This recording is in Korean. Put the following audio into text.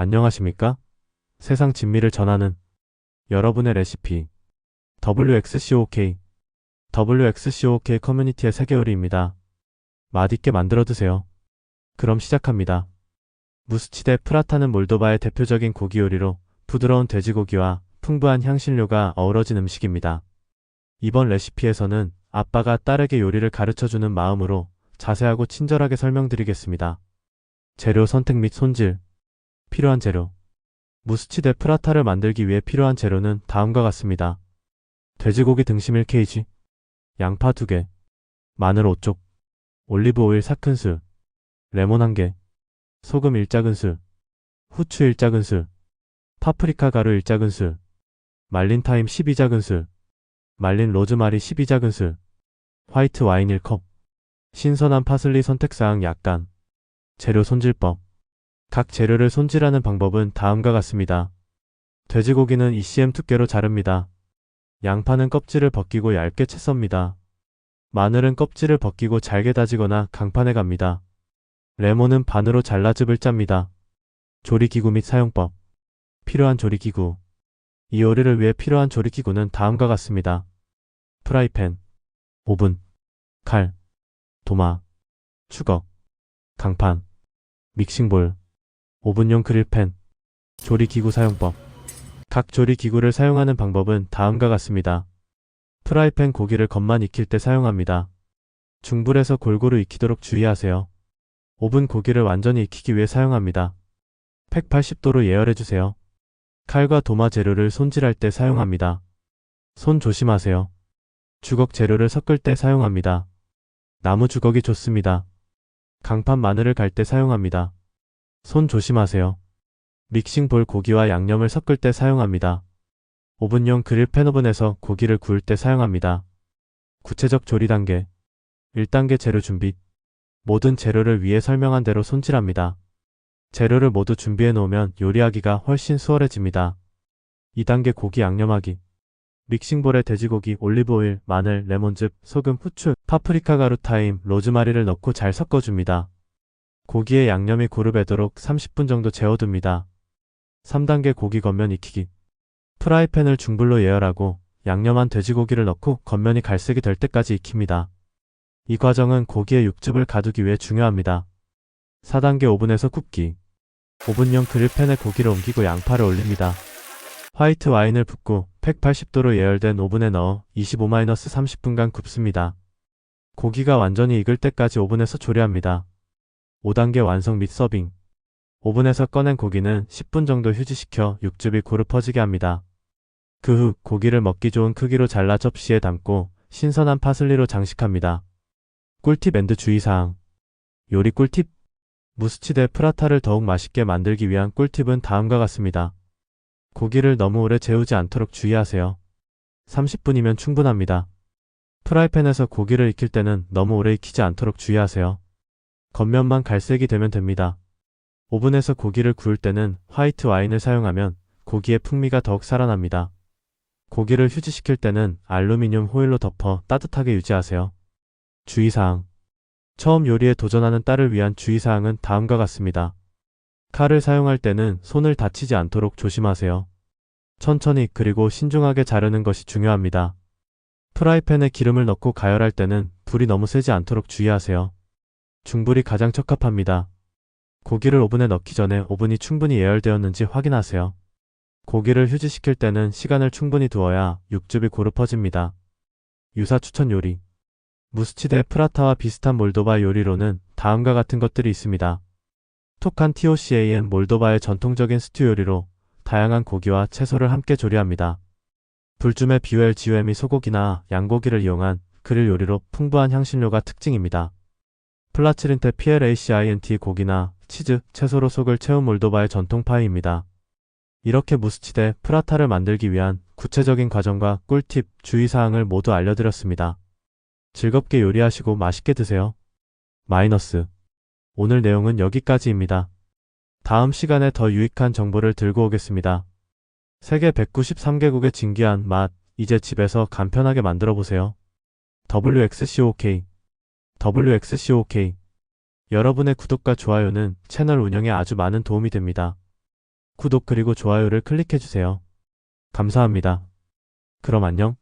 안녕하십니까? 세상 진미를 전하는 여러분의 레시피 WXCOK WXCOK 커뮤니티의 세계 요리입니다. 맛있게 만들어 드세요. 그럼 시작합니다. 무스치데 프라타는 몰도바의 대표적인 고기 요리로 부드러운 돼지고기와 풍부한 향신료가 어우러진 음식입니다. 이번 레시피에서는 아빠가 딸에게 요리를 가르쳐주는 마음으로 자세하고 친절하게 설명드리겠습니다. 재료 선택 및 손질 필요한 재료. 무스치데 프라타를 만들기 위해 필요한 재료는 다음과 같습니다. 돼지고기 등심 1kg 양파 2개. 마늘 5쪽. 올리브 오일 4큰술. 레몬 1개. 소금 1작은술. 후추 1작은술. 파프리카 가루 1작은술. 말린 타임 12작은술. 말린 로즈마리 12작은술. 화이트 와인 1컵. 신선한 파슬리 선택사항 약간. 재료 손질법 각 재료를 손질하는 방법은 다음과 같습니다. 돼지고기는 ECM 두께로 자릅니다. 양파는 껍질을 벗기고 얇게 채 썹니다. 마늘은 껍질을 벗기고 잘게 다지거나 강판에 갑니다. 레몬은 반으로 잘라 즙을 짭니다. 조리기구 및 사용법 필요한 조리기구 이 요리를 위해 필요한 조리기구는 다음과 같습니다. 프라이팬, 오븐, 칼, 도마, 추걱, 강판, 믹싱볼, 오븐용 그릴팬, 조리기구 사용법. 각 조리기구를 사용하는 방법은 다음과 같습니다. 프라이팬 고기를 겉만 익힐 때 사용합니다. 중불에서 골고루 익히도록 주의하세요. 오븐 고기를 완전히 익히기 위해 사용합니다. 180도로 예열해주세요. 칼과 도마 재료를 손질할 때 사용합니다. 손 조심하세요. 주걱 재료를 섞을 때 사용합니다. 나무 주걱이 좋습니다. 강판 마늘을 갈 때 사용합니다. 손 조심하세요. 믹싱볼 고기와 양념을 섞을 때 사용합니다. 오븐용 그릴 팬 오븐에서 고기를 구울 때 사용합니다. 구체적 조리 단계 1단계 재료 준비 모든 재료를 위에 설명한 대로 손질합니다. 재료를 모두 준비해 놓으면 요리하기가 훨씬 수월해집니다. 2단계 고기 양념하기 믹싱볼에 돼지고기, 올리브오일, 마늘, 레몬즙, 소금, 후추, 파프리카 가루 타임, 로즈마리를 넣고 잘 섞어줍니다. 고기의 양념이 고루 배도록 30분 정도 재워둡니다. 3단계 고기 겉면 익히기. 프라이팬을 중불로 예열하고 양념한 돼지고기를 넣고 겉면이 갈색이 될 때까지 익힙니다. 이 과정은 고기의 육즙을 가두기 위해 중요합니다. 4단계 오븐에서 굽기. 오븐용 그릴팬에 고기를 옮기고 양파를 올립니다. 화이트 와인을 붓고 180도로 예열된 오븐에 넣어 25-30분간 굽습니다. 고기가 완전히 익을 때까지 오븐에서 조리합니다. 5단계 완성 및 서빙. 오븐에서 꺼낸 고기는 10분 정도 휴지시켜 육즙이 고루 퍼지게 합니다. 그 후 고기를 먹기 좋은 크기로 잘라 접시에 담고 신선한 파슬리로 장식합니다. 꿀팁 앤드 주의사항. 요리 꿀팁. 무스치데 프라타를 더욱 맛있게 만들기 위한 꿀팁은 다음과 같습니다. 고기를 너무 오래 재우지 않도록 주의하세요. 30분이면 충분합니다. 프라이팬에서 고기를 익힐 때는 너무 오래 익히지 않도록 주의하세요. 겉면만 갈색이 되면 됩니다. 오븐에서 고기를 구울 때는 화이트 와인을 사용하면 고기의 풍미가 더욱 살아납니다. 고기를 휴지시킬 때는 알루미늄 호일로 덮어 따뜻하게 유지하세요. 주의사항. 처음 요리에 도전하는 딸을 위한 주의사항은 다음과 같습니다. 칼을 사용할 때는 손을 다치지 않도록 조심하세요. 천천히 그리고 신중하게 자르는 것이 중요합니다. 프라이팬에 기름을 넣고 가열할 때는 불이 너무 세지 않도록 주의하세요. 중불이 가장 적합합니다. 고기를 오븐에 넣기 전에 오븐이 충분히 예열되었는지 확인하세요. 고기를 휴지시킬 때는 시간을 충분히 두어야 육즙이 고루 퍼집니다. 유사 추천 요리 무스치데 프라타와 비슷한 몰도바 요리로는 다음과 같은 것들이 있습니다. 톡한 TOCAN 몰도바의 전통적인 스튜 요리로 다양한 고기와 채소를 함께 조리합니다. 불줌의 비웰 지웨미 소고기나 양고기를 이용한 그릴 요리로 풍부한 향신료가 특징입니다. 플라치린테 PLACINT 고기나 치즈, 채소로 속을 채운 몰도바의 전통 파이입니다. 이렇게 무스치데 프라타를 만들기 위한 구체적인 과정과 꿀팁, 주의사항을 모두 알려드렸습니다. 즐겁게 요리하시고 맛있게 드세요. 마이너스. 오늘 내용은 여기까지입니다. 다음 시간에 더 유익한 정보를 들고 오겠습니다. 세계 193개국의 진귀한 맛, 이제 집에서 간편하게 만들어 보세요. WXCOK WXCOK 여러분의 구독과 좋아요는 채널 운영에 아주 많은 도움이 됩니다. 구독 그리고 좋아요를 클릭해주세요. 감사합니다. 그럼 안녕.